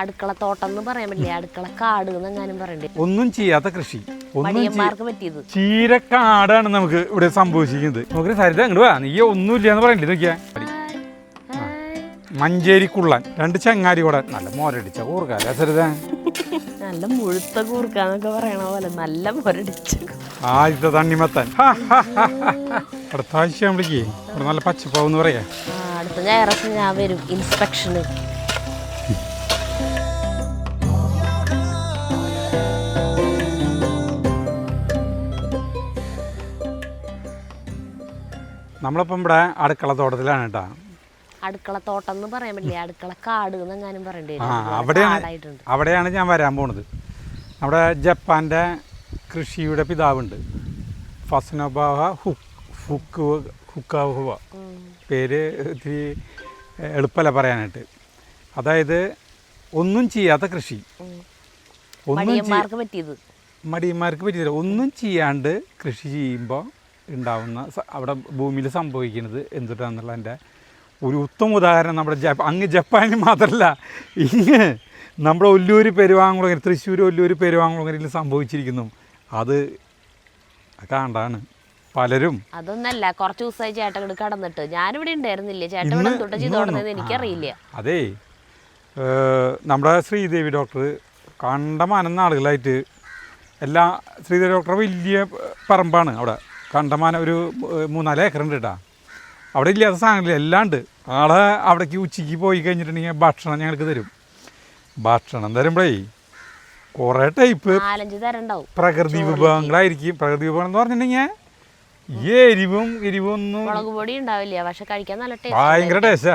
അടുക്കള തോട്ടം എന്ന് പറയാൻ പറ്റില്ല? അടുക്കള കാട് എന്നെങ്ങാനും പറയണ്ടേ? ഒന്നും ചെയ്യാത്ത കൃഷി. മടിയന്മാർക്ക് പറ്റിയത്. ചീരക്കാടാണ് നമുക്ക് ഇവിടെ സംഭവിച്ചിരിക്കുന്നത്. നോക്കി സരിത അങ്ങോട്ട് വാ. നീ ഒന്നുമില്ല എന്ന് പറയണ്ടേ നോക്കിയാ മഞ്ചേരി കുള്ളൻ. രണ്ട് ചങ്ങാരി കൂടെ. നല്ല മോരടിച്ച കൂർക്കാല സരിത. നല്ല മുഴുത്ത കൂർക്കാന്നൊക്കെ പറയണ പോലെ നല്ല മോരടിച്ച ആദ്യത്തെ തണ്ണിമത്തൻ. അടുത്ത ആഴ്ച ഇവിടെ നല്ല പച്ചപ്പാവെന്ന് പറയാ. അടുത്ത ഞായറാഴ്ച ഞാൻ വരും ഇൻസ്പെക്ഷന്. നമ്മളിപ്പം ഇവിടെ അടുക്കള തോട്ടത്തിലാണ് കേട്ടോ. അടുക്കള തോട്ടം എന്ന് പറയാൻ പറ്റില്ല. അടുക്കള കാട് പറയണ്ടേ ആ അവിടെയാണ് അവിടെയാണ് ഞാൻ വരാൻ പോണത്. നമ്മുടെ ജപ്പാന്റെ കൃഷിയുടെ പിതാവുണ്ട്. ഫസ്നോബാവ ഹുക്ക് ഹുക്ക് ഹുക്കാഹുവ ഉം. പേര് ഇത്തിരി എളുപ്പമല്ല പറയാനായിട്ട്. അതായത് ഒന്നും ചെയ്യാത്ത കൃഷി. ഒന്നും മടിയന്മാർക്ക് പറ്റിയത്. ഒന്നും ചെയ്യാണ്ട് കൃഷി ചെയ്യുമ്പോൾ ഉണ്ടാവുന്ന അവിടെ ഭൂമിയിൽ സംഭവിക്കുന്നത് എന്തുട്ടാന്നുള്ളതിന്റെ ഒരു ഉത്തമ ഉദാഹരണം നമ്മുടെ ജപ്പ അങ്ങ് ജപ്പാനിൽ മാത്രമല്ല ഇങ്ങ് നമ്മുടെ ഒല്ലൂർ പെരുവാങ്കുളങ്ങര തൃശ്ശൂർ ഒല്ലൂർ പെരുവാങ്കുളങ്ങരയിൽ സംഭവിച്ചിരിക്കുന്നു. അത് കാണ്ടാണ്. പലരും അതൊന്നല്ല കുറച്ച് ദിവസമായി ചേട്ടൻ കടന്നിട്ട്. ഞാനിവിടെ ഉണ്ടായിരുന്നില്ല? ചേട്ടൻ. എനിക്കറിയില്ല. അതെ. നമ്മുടെ ശ്രീദേവി ഡോക്ടർ കണ്ടമാനം ആളുകളായിട്ട് എല്ലാ ശ്രീദേവി ഡോക്ടർ വലിയ പറമ്പാണ് അവിടെ. കണ്ടമാനം ഒരു മൂന്നാൽ ഏക്കറുണ്ട് കേട്ടാ അവിടെ ഇല്ലാത്ത സാധനങ്ങളില്ല എല്ലാം ഉണ്ട്. ആളെ അവിടേക്ക് ഉച്ചയ്ക്ക് പോയി കഴിഞ്ഞിട്ടുണ്ടെങ്കിൽ ഭക്ഷണം ഞങ്ങൾക്ക് തരും. ഭക്ഷണം തരുമ്പോഴേ കുറേ ടൈപ്പ് പ്രകൃതി വിഭവങ്ങളായിരിക്കും. പ്രകൃതി വിഭവം എന്ന് പറഞ്ഞിട്ടുണ്ടെങ്കിൽ ഈ എരിവും എരിവും ഒന്നും ഭയങ്കര ടേസ്റ്റ്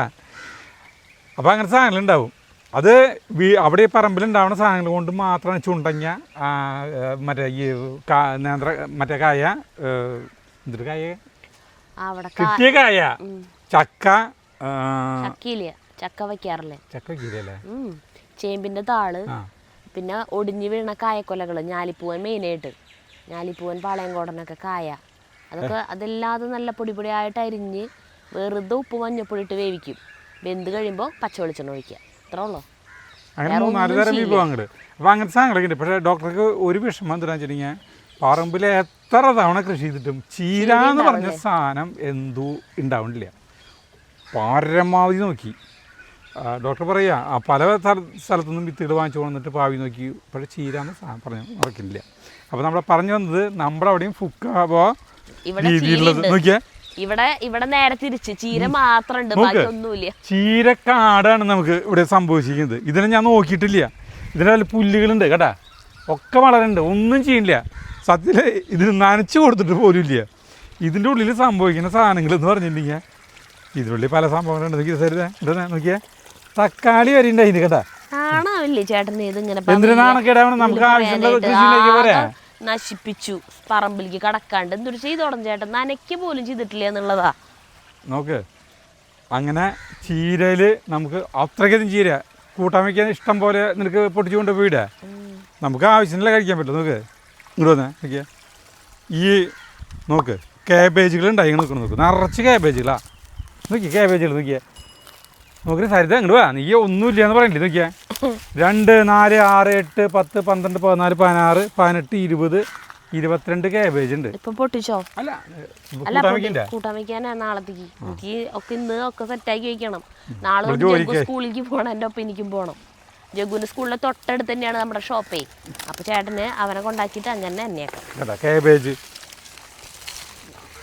അപ്പോൾ അങ്ങനെ സാധനങ്ങൾ ഉണ്ടാവും. അത് വീ- അവിടെ ഈ പറമ്പിലുണ്ടാവുന്ന സാധനങ്ങൾ കൊണ്ട് മാത്രമാണ് ചുണ്ടങ്ങ മറ്റേ ഈ നേന്ത്ര മറ്റേ കായ എന്തൊരു കായ? കിട്ടിയ കായ. ചക്ക ചക്കയില്ല? ചക്ക വയ്ക്കാറില്ലേ? ചക്ക വയ്ക്കില്ലേ? ചേമ്പിന്റെ താൾ. പിന്നെ ഒടിഞ്ഞു വീണ കായക്കൊലകൾ ഞാലിപ്പൂവൻ മെയിനായിട്ട് ഞാലിപ്പൂവൻ പാളയംകോടനൊക്കെ കായ. അതൊക്കെ അതെല്ലാതെ നല്ല പൊടി പൊടിയായിട്ട് അരിഞ്ഞ് വെറുതെ ഉപ്പ് മഞ്ഞപ്പൊടി ഇട്ട് വേവിക്കും. വെന്ത് കഴിയുമ്പോൾ പച്ചവെളിച്ചെണ്ണ ഒഴിക്കുക. അത്രേ ഉള്ളൂ അങ്ങനെ മൂന്നാൽ തരം ചെയ്യില്ല. വിഭവങ്ങൾ അപ്പോൾ അങ്ങനത്തെ സാധനങ്ങളൊക്കെ ഉണ്ട്. പക്ഷേ ഡോക്ടർക്ക് ഒരു വിഷമം എന്താണെന്ന് വെച്ചിട്ടുണ്ടെങ്കിൽ പറമ്പിൽ എത്ര തവണ കൃഷി ചെയ്തിട്ടും ചീര എന്ന് പറഞ്ഞ സാധനം എന്തോ ഉണ്ടാവണില്ല. പരമാവധി നോക്കി. ഡോക്ടർ പറയുക ആ പല സ്ഥല- സ്ഥലത്തുനിന്നും വിത്തുകൾ വാങ്ങിച്ചു കൊണ്ടിട്ട് പാവി നോക്കി. പക്ഷേ ചീര എന്ന് സാധനം പറഞ്ഞു നടക്കില്ല. അപ്പോൾ നമ്മളെ പറഞ്ഞു വന്നത് നമ്മുടെ അവിടെയും ഫുക്കാവോ രീതിയിലുള്ളത്. ചീരയുണ്ട്. ഇവിടെ ഇവിടെ നേരെ തിരിച്ച്. ചീര മാത്രമുണ്ട് നോക്ക്. ബാക്കി ഒന്നുമില്ല ചീരക്കാടാണ് നമുക്ക് ഇവിടെ സംഭവിച്ചിരിക്കുന്നത്. ഇതിനെ ഞാൻ നോക്കിയിട്ടില്ല. ഇതിനകത്ത് പുല്ലുകളുണ്ട് കേട്ടാ? ഒക്കെ വളരുന്നുണ്ട് ഒന്നും ചെയ്യില്ല സത്യത്തിൽ ഇതിന് നനച്ച് കൊടുത്തിട്ട് പോലും ഇല്ല ഇതിന്റെ ഉള്ളിൽ സംഭവിക്കുന്ന സാധനങ്ങൾ എന്ന് പറഞ്ഞിട്ടുണ്ടെങ്കിൽ ഇതിനുള്ളിൽ പല സംഭവങ്ങളുണ്ട്. നോക്കി സരിതാ എന്താ നോക്കിയാ. തക്കാളി വരെ ഉണ്ട് അതിന് കേട്ടാ കാണാവില്ലേ ചേട്ടൻ ഇതിങ്ങനെ എന്തിനാണൊക്കെ? നമുക്ക് ആവശ്യമുള്ള കൃഷിയിലേക്ക് പോരെ? നശിപ്പിച്ചു. പറമ്പിലേക്ക് കടക്കാണ്ട്. എന്തൊരു ചെയ്തോടം ചേട്ടൻ? നനയ്ക്ക് പോലും ചെയ്തിട്ടില്ല എന്നുള്ളതാ. നോക്ക് അങ്ങനെ ചീരയിൽ നമുക്ക് അത്രയ്ക്കധികം ചീര കൂട്ടാൻ വയ്ക്കാൻ ഇഷ്ടം പോലെ നിനക്ക് പൊട്ടിച്ചുകൊണ്ട് വീട്. നമുക്ക് ആവശ്യമില്ല കഴിക്കാൻ പറ്റും? നോക്ക് ഇങ്ങോട്ട് വന്നേ നോക്കിയേ. ഈ നോക്ക് കാബേജുകൾ ഉണ്ടായി നോക്കണം നോക്ക്. നിറച്ച് കാബേജുകളാ നോക്കി കാബേജുകൾ നോക്കിയേ. നോക്കി സരിത ഇങ്ങോട്ട് വാ. നീ ഒന്നുമില്ല എന്ന് പറയണ്ടേ നോക്കിയേ. രണ്ട് നാല് ആറ് എട്ട് പത്ത് പന്ത്രണ്ട് പതിനാല് പതിനാറ് പതിനെട്ട് ഇരുപത് ഇരുപത്തിരണ്ട് കാബേജ് ഉണ്ട്. ഇപ്പൊ പൊട്ടിച്ചോ? അല്ല അല്ല കൂട്ടാൻ പൊട്ടി- വയ്ക്കണ്ടേ വെക്കാനാ നാളത്തേക്ക് എനിക്ക് ഒക്കെ ഇന്ന് ഒക്കെ സെറ്റാക്കി വെക്കണം. നാളെ. സ്കൂളിലേക്ക് പോകണം എന്റെ ഒപ്പം എനിക്കും പോകണം ജഗ്ഗുവിന്റെ സ്കൂളിലെ തൊട്ടടുത്ത് തന്നെയാണ് നമ്മുടെ ഷോപ്പേ. അപ്പൊ ചേട്ടന് അവനെ കൊണ്ടാക്കിയിട്ട് അങ്ങനെ തന്നെയാക്കാം. കാബേജ്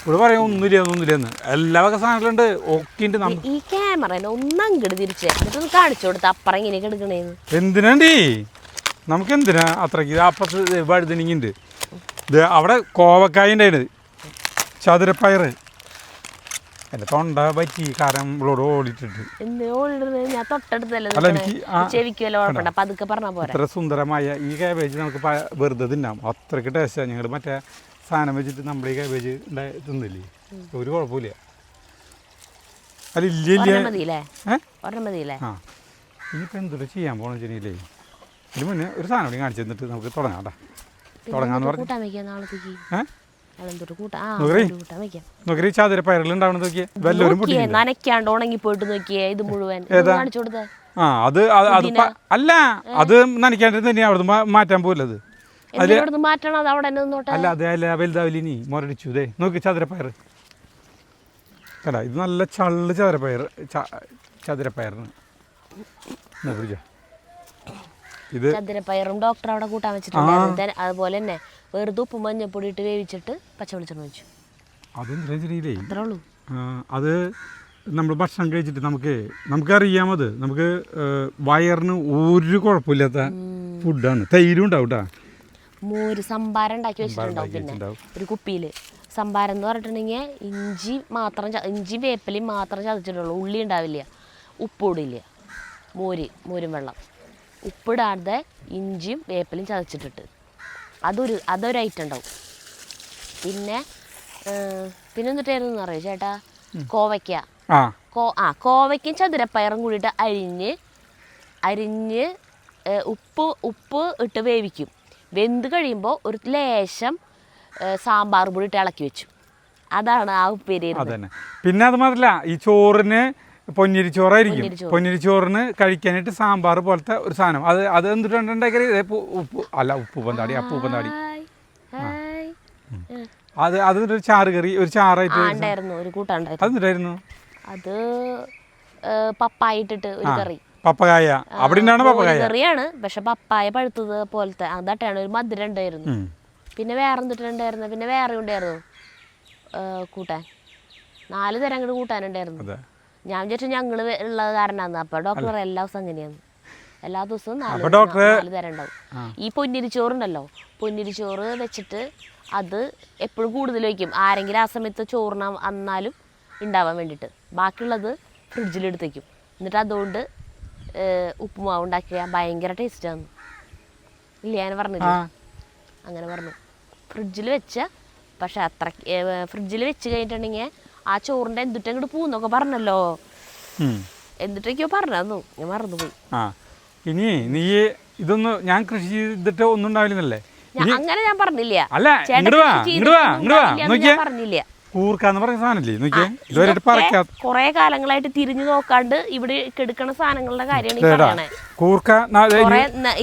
ഇവിടെ പറയാം ഒന്നുമില്ല ഒന്നുമില്ലെന്ന്. എല്ലാ വക സാധനങ്ങളുണ്ട്. ഒക്കെ ഉണ്ട് നമുക്ക് ഈ ക്യാമറനെ ഒന്നങ്ങട് തിരിച്ച്. എന്നിട്ടൊന്ന് കാണിച്ചു കൊടുത്ത് അപ്പുറം ഇങ്ങനെ കിടക്കണേന്ന്. എന്തിനാണ്ടി? നമുക്ക് എന്തിനാ അത്രയ്ക്ക് അപ്പുറത്ത് വഴുതനിങ്ങുണ്ട് ഇത് അവിടെ കോവക്കായ ഉണ്ടായത് ചതുരപ്പയർ എന്റെ തൊണ്ട പറ്റി കാരം ഇവളോട് ഓടിയിട്ടുണ്ട്. അല്ല, എനിക്ക് ഇത്ര സുന്ദരമായ ഈ കാബേജ് നമുക്ക് വെറുതെ തിന്നാം. അത്രയ്ക്ക് ടേസ്റ്റാണ് ഞങ്ങൾ മറ്റേ സാധനം വെച്ചിട്ട് നമ്മൾ ഈ കാബേജ് തിന്നില്ലേ? ഒരു കുഴപ്പമില്ല. മതിയില്ലേ? ആ. ഇനിയിപ്പോൾ എന്തൊരു ചെയ്യാൻ പോകണം വെച്ചിട്ടുണ്ടെങ്കിലേ ഇതിന് മുന്നേ ഒരു സാധനം കൂടി കാണിച്ചു തന്നിട്ട് നമുക്ക് തുടങ്ങാം കേട്ടോ. തുടങ്ങാന്ന് പറഞ്ഞു. നോക്കി ചതുര പയറിൽ ഉണ്ടാവണം നോക്കിയേ. വല്ലവരും നനയ്ക്കാണ്ട് ഉണങ്ങി പോയിട്ട് നോക്കിയേ ഇത് മുഴുവൻ? കാണിച്ചു കൊടുത്തേ. ആ അത് അത് അത് അല്ല അത് നനയ്ക്കാണ്ടിരുന്ന് തന്നെയാണ് അവിടുന്ന് മാറ്റാൻ പോലത് എന്തിനോട് മാറ്റണം? അത് അവിടെ നിന്നോട്ടെ. അല്ല അതെ അല്ല വലുതാവില്ല ഇനി മുരടിച്ചു. ഇതേ നോക്ക് ചതുരപ്പയർ കടാ ഇത് നല്ല ചള്ള് ചതുരപ്പയർ ചതുരപ്പയറിന്. ഇത് ചതുരപ്പയറും ഡോക്ടർ അവിടെ കൂട്ടാൻ വെച്ചിട്ടുണ്ട്. അതുപോലെ തന്നെ വെറുതെ ഉപ്പും മഞ്ഞപ്പൊടി ഇട്ട് വേവിച്ചിട്ട് പച്ച വെളിച്ചെണ്ണ വെച്ചു അതെന്താ ശരിയില്ലേ അത്രേ ഉള്ളൂ. അത് നമ്മൾ ഭക്ഷണം കഴിച്ചിട്ട് നമുക്ക് നമുക്കറിയാം അത്. നമുക്ക് വയറിന് ഒരു കുഴപ്പമില്ലാത്ത ഫുഡാണ് തൈരും ഉണ്ടാവും കേട്ടോ മോര് സംഭാരം ഉണ്ടാക്കി വെച്ചിട്ടുണ്ടാവും പിന്നെ. ഒരു കുപ്പിയിൽ സംഭാരം എന്ന് പറഞ്ഞിട്ടുണ്ടെങ്കിൽ ഇഞ്ചി മാത്രം ഇഞ്ചി വേപ്പലയും മാത്രം ചതച്ചിട്ടുള്ളൂ. ഉള്ളി ഉണ്ടാവില്ല. ഉപ്പിടില്ല മോര് മോരും വെള്ളം. ഉപ്പിടാതെ ഇഞ്ചിയും വേപ്പലയും ചതച്ചിട്ടിട്ട്. അതൊരു അതൊരു ഐറ്റം ഉണ്ടാവും. പിന്നെ പിന്നെ എന്നിട്ടായിരുന്നു അറിയോ ചേട്ടാ? കോവയ്ക്ക. കോ ആ കോവയ്ക്കും ചതുരപ്പയറും കൂടിയിട്ട് അരിഞ്ഞ് അരിഞ്ഞ് ഉപ്പ് ഉപ്പ് ഇട്ട് വേവിക്കും. വെന്ത് കഴിയുമ്പോൾ ഒരു ലേശം സാമ്പാർ പൊടി ഇട്ട് ഇളക്കി വെച്ചു. അതാണ് ആ ഉപ്പേരി. അതന്നെ. പിന്നെ അത് മാത്രല്ല ഈ ചോറിന് പൊന്നിരി ചോറായിരിക്കും. പൊന്നിരി പൊന്നിരി ചോറിന് കഴിക്കാനായിട്ട് സാമ്പാർ പോലത്തെ ഒരു സാധനം. അത് അത് എന്തിട്ടുണ്ടെങ്കിൽ ഉപ്പ് അല്ല ഉപ്പ് പന്താടി അപ്പ് പന്താടി അത് അത് ഒരു ചാറ് കറി ഒരു ചാറായിട്ട് അത് പപ്പായിട്ടിട്ട് ഒരു കറി. പപ്പകായ. അവിടെ പപ്പായ കറിയാണ് പക്ഷെ പപ്പായ പഴുത്തത് പോലത്തെ അതട്ടാണ് ഒരു മധുരം ഉണ്ടായിരുന്നു. പിന്നെ വേറെ എന്തിട്ടുണ്ടായിരുന്നു പിന്നെ വേറെ ഉണ്ടായിരുന്നു? കൂട്ടാൻ. നാല് തരം അങ്ങോട്ട് കൂട്ടാനുണ്ടായിരുന്നു. ഞാൻ വിചാരിച്ചു ഞങ്ങൾ ഉള്ളത് കാരണമാണ് അപ്പൊ ഡോക്ടർ എല്ലാ ദിവസവും അങ്ങനെയാണ്. എല്ലാ ദിവസവും നാല് നാല് തരം ഉണ്ടാവും. ഈ പൊന്നിരിച്ചോറുണ്ടല്ലോ. പൊന്നിരിച്ചോറ് വെച്ചിട്ട് അത് എപ്പോഴും കൂടുതൽ വയ്ക്കും. ആരെങ്കിലും ആ സമയത്ത് ചോറിന് അന്നാലും ഉണ്ടാവാൻ വേണ്ടിയിട്ട്. ബാക്കിയുള്ളത് ഫ്രിഡ്ജിൽ വയ്ക്കും. എന്നിട്ട് അതുകൊണ്ട് ഉപ്പുമാവ് ഉണ്ടാക്കിയ ഭയങ്കര ടേസ്റ്റാണ് ഇല്ല ഞാൻ പറഞ്ഞു ആ. അങ്ങനെ പറഞ്ഞു. ഫ്രിഡ്ജിൽ വെച്ച പക്ഷെ അത്ര ഫ്രിഡ്ജിൽ വെച്ച് കഴിഞ്ഞിട്ടുണ്ടെങ്കിൽ ആ ചോറിന്റെ എന്തിട്ട് അങ്ങോട്ട് പോകുന്നൊക്കെ പറഞ്ഞല്ലോ. എന്തിട്ടൊക്കെയോ പറഞ്ഞു ഞാൻ മറന്നുപോയി. ആ. ഇനി നീ ഇതൊന്ന് ഞാൻ കൃഷി ചെയ്തിട്ട് ഒന്നും ഉണ്ടാവില്ലെന്നല്ലേ? ഞാൻ അങ്ങനെ ഞാൻ പറഞ്ഞില്ല. അല്ല ചേട്ടൻ വാ കൃഷി വാ ചെയ്തിട്ടൊന്നും വാ നോക്കിയേ ഞാൻ പറഞ്ഞില്ല. കൂർക്കാന്ന് പറയുന്ന സാധനല്ലേ? നോക്കിയേ ഇതുവരെ പറിക്കാ. കുറെ കാലങ്ങളായിട്ട് തിരിഞ്ഞു നോക്കാണ്ട് ഇവിടെ കിടക്കണ സാധനങ്ങളുടെ കാര്യമാണ് ഈ പറയണേ. കൂർക്ക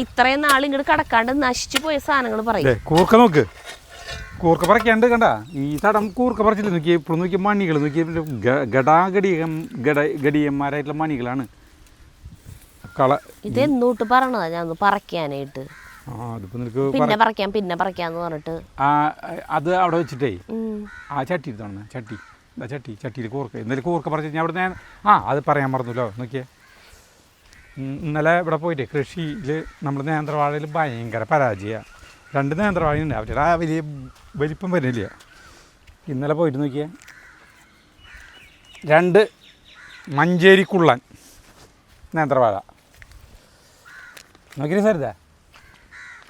ഇത്രയും നാൾ ഇങ്ങോട്ട് കടക്കാണ്ട് നശിച്ചു പോയ സാധനങ്ങൾ പറയും. കൂർക്ക നോക്ക്. കൂർക്ക പറിക്കാണ്ട് കണ്ട. ഈ തടം കൂർക്ക പറിച്ചില്ല? നോക്കി ഇപ്പോഴും നോക്കിയ മണികൾ നോക്കി ഗടാഗടിയം ഗട ഗടിയന്മാരായിട്ടുള്ള മണികളാണ്. കള ഇത് എന്നോട്ട് പറഞ്ഞതാ ഞാൻ പറിക്കാനായിട്ട് പിന്നെ പറിക്കാം പിന്നെ പറിക്കാന്ന് പറഞ്ഞിട്ട്. ആ അത് അവിടെ വെച്ചിട്ടേ? ആ ചട്ടി എടുത്തോണം ചട്ടി. ചട്ടി ചട്ടിയിൽ കൂർക്ക. ഇന്നലെ കൂർക്ക പറഞ്ഞു ഞാൻ അവിടെ ഞാൻ ആ അത് പറയാൻ മറന്നല്ലോ നോക്കിയേ. ഇന്നലെ ഇവിടെ പോയിട്ട് കൃഷിയിൽ നമ്മൾ നേന്ത്രവാഴയിൽ ഭയങ്കര പരാജയമാണ് രണ്ട് നേന്ത്രവാഴയുണ്ട് അവരുടെ ആ വലിയ വലിപ്പം വരുന്നില്ല. ഇന്നലെ പോയിട്ട് നോക്കിയേ. രണ്ട് മഞ്ചേരിക്കുള്ളൻ നേന്ത്രവാഴ. നോക്കിയില്ലേ സാർ